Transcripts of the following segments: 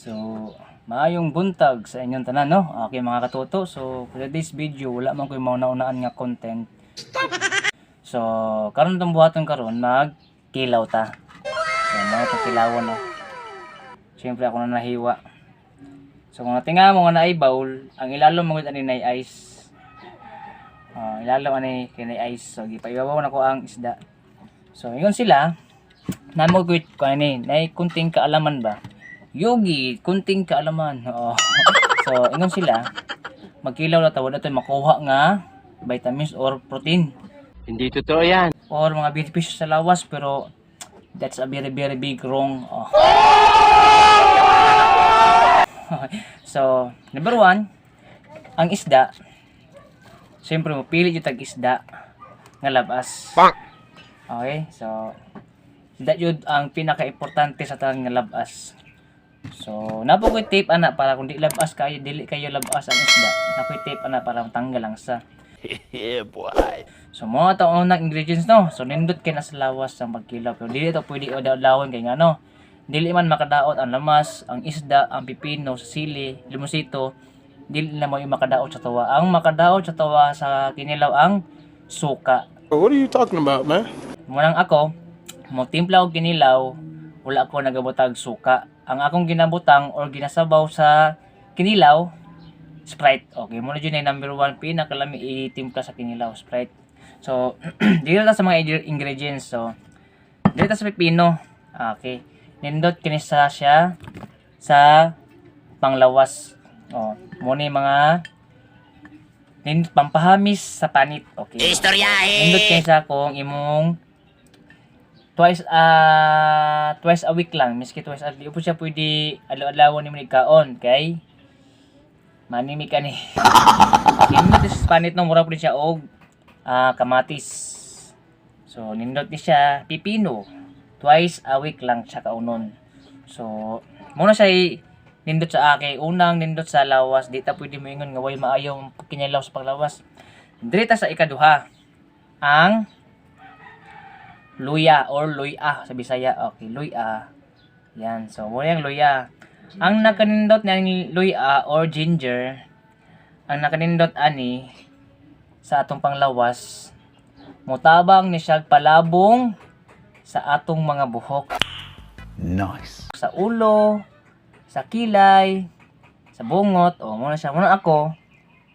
So, maayong buntag sa inyong tanan, no? Okay, mga katuto. So, for today's video, wala man ko yung mga naunaan nga content. So, karon tong buhaton karon magkilaw ta. So, mga itong kilawon, no? Siyempre, ako na nahiwa. So, kung natinga mo nga na ay bowl, ang ilalom mo ani na ice. Uh, ilalom ani na ice. So, gipaibabaw na ko ang isda. So, yun sila. Ko ko ani, nay kunting kaalaman ba? Yogi, kunting kaalaman. Oo. so, ingon sila, magkilaw na tawad natin makuha nga vitamins or protein Hindi totoo yan. or mga beneficial sa lawas pero that's a very very big wrong. Oh. so, number one, ang isda, siyempre mapili yung tag-isda nga labas. Okay, so isda yun ang pinaka-importante sa tanang nga labas. So, napo ko'y tape ana para kung di labas kayo, dili kayo labas ang isda. Napo'y tape ana para tanggal lang sa. yeah, boy. So, mga ito ang unang ingredients, no? So, nindot kayo na sa lawas sa pagkilaw. Pero dili ito pwede o dawon kay nga, no? Dili man makadaot ang lamas, ang isda, ang pipino, sa sili, limusito, dili na mo yung makadaot sa tawa. Ang makadaot sa tawa sa kinilaw ang suka. What are you talking about, man? Munang ako, mo timpla og kinilaw, wala ako nagabutag suka. Ang akong ginabutang or ginasabaw sa kinilaw, Sprite. Okay, muna dyan ay number one, pinakalami itimpla sa kinilaw, Sprite. So, dito na sa mga ing- ingredients. So, dito sa pipino. Okay. Nindot kinisa siya sa panglawas. Oh, muna yung mga nindot pampahamis sa panit. Okay. Nindot kinisa kung imong twice ah twice a week lang. Miski twice a di po siya pwede alo-alaw ni kaon kay? Manimi ka ni. Sa panit no mura po siya og ah, kamatis. So nindot ni siya pipino. Twice a week lang siya kaunon. So muna siya nindot sa aki. Unang nindot sa lawas di ta pwede mo ingon nga way maayaw ang kinalaw sa paglawas. Direta sa ikaduha. Ang luya or luya sa Bisaya. Okay, luya. Yan. So, mo yung luya. Ang nakanindot ng luya or ginger, ang nakanindot ani sa atong panglawas, mutabang ni siya palabong sa atong mga buhok. Nice. Sa ulo, sa kilay, sa bungot, o muna siya. Muna ako,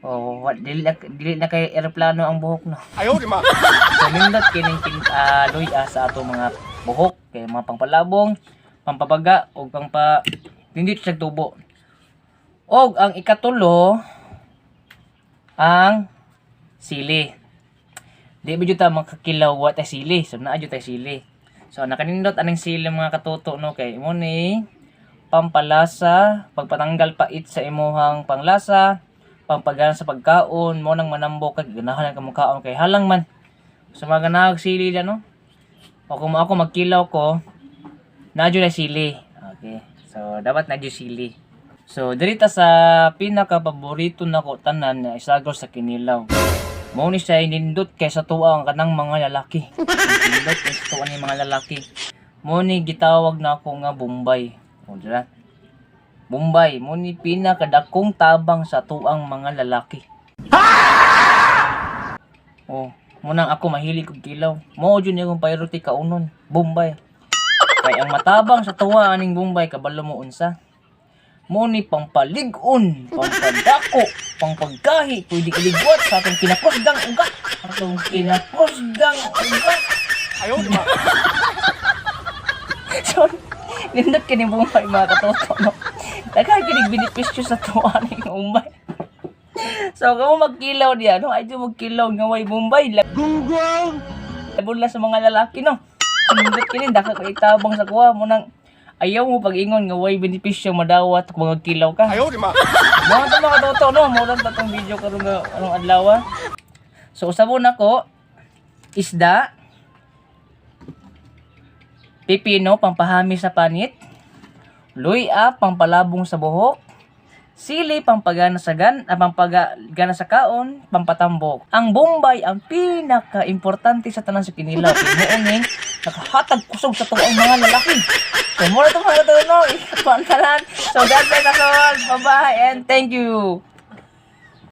o what, dili, na- dili na kay aeroplano ang buhok no. Ayaw, di ma. So nindot kining kin uh, luya sa ato mga buhok kay mga pangpalabong, pampabaga o pangpa nindot sa tubo. Og ang ikatulo ang sili. Di ba jud ta makakilaw wa ta sili, so naa jud ta sili. So nakanindot aning sili mga katuto no kay mo ni pampalasa, pagpatanggal pait sa imuhang panglasa, pampagana sa pagkaon, mo nang manambok kag ganahan ang kamukhaon kay halang man sa mga ganahag sili lang, no? O kung ako magkilaw ko, nadyo na sili. Okay. So, dapat nadyo sili. So, dirita sa pinaka-paborito na ko tanan na isagol sa kinilaw. Mao ni siya inindot kay sa tuwa ang kanang mga lalaki. Inindot kay sa tuwa ni mga lalaki. Mo ni gitawag na ako nga Bombay. O, dira. Bombay, mo ni pinakadakong tabang sa tuang mga lalaki. Oh, munang ako mahilig og kilaw. Mao jud akong priority kaunon, Bombay. Kay ang matabang sa tuwa aning Bombay kabalo mo unsa. Mo ni pampalig-on, pampadako, pangpagkahi, pwede iligwat sa atong kinakusgang ugat. Atong kinakusgang ugat. Ayaw, di ma. Sorry. Nindot kini Bombay mga katoto, no? Benepisyo sa tuwa aning Bombay. So, kamo magkilaw diya, no? Ay, di magkilaw nga way Bombay. Gunggong! Lang sa mga lalaki, no? Nindot kini, daka ko itabang sa kuha mo nang ayaw mo pag-ingon nga way benepisyo madawat kung magkilaw ka. Ayaw, di ma. Mga ito mga toto, no? Murang tatong video karon nga anong adlaw. ah. So, usabon ako, isda, pipino, pampahami sa panit, luya, pampalabong sa buhok, sili, pampagana sa gan, ah, pampagana sa kaon, pampatambok. Ang Bombay ang pinaka-importante sa tanan sa kinilaw. Mo nakahatag kusog sa tuwang mga lalaki. So, muna ito mga katunog. Ikantalan. So, God bless us all. Bye-bye and thank you.